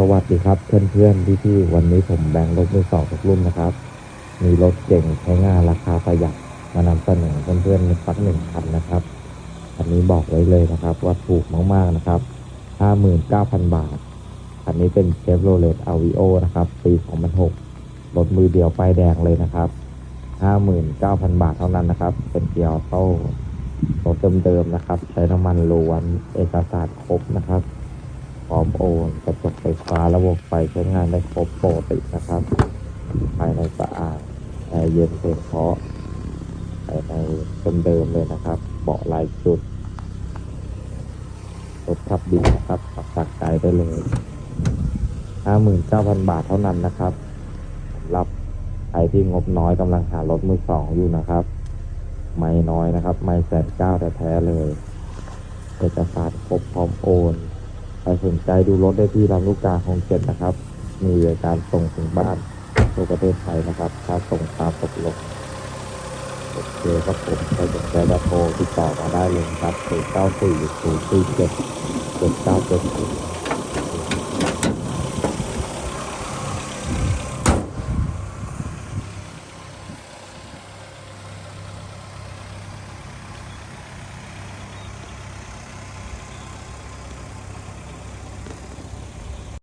สวัสดีครับเพื่อนๆพี่ๆวันนี้ผมแบ่งรถมือสองทุกรุ่นนะครับ มีรถเก่งใช้งานราคาประหยัดมานำเสนอเพื่อนๆสักหนึ่งคันนะครับคันนี้บอกไว้เลยนะครับว่าถูกมากๆนะครับ 59,000 บาทคันนี้เป็นเชฟโรเลตอาวิโอนะครับปี 2006 รถมือเดียวป้ายแดงเลยนะครับ 59,000 บาทเท่านั้นนะครับ เป็นเกียร์โต้รถเดิมๆนะครับ ใช้น้ำมันล้วนเอกสารครบนะครับ พร้อมโอนกระจกไฟฟ้าระบบไฟใช้งานได้ครบปกตินะครับ ภายในสะอาดแอร์เย็นเพียงเพราะภายในเดิมๆเลยนะครับ เบาะลายจุดรถขับดีนะครับขับจากใจได้เลย 59,000 บาทเท่านั้นนะครับสำหรับใครที่งบน้อยกำลังหารถมือสองอยู่นะครับ ไม่น้อยนะครับ ไม่แสนเก้าแต่แท้ๆเลยเอกสารครบพร้อมโอน ครสนใจดูรถได้ที่ลำลูกกาของเจ็ดนะครับ มีบริการส่งถึงบ้านทั่วประเทศไทยนะครับค่าส่งตามตกลงโอเคครับผมใครสนใจก็โทรติดต่อมาได้เลยครับ0 9 4 0 4 7 7 9 7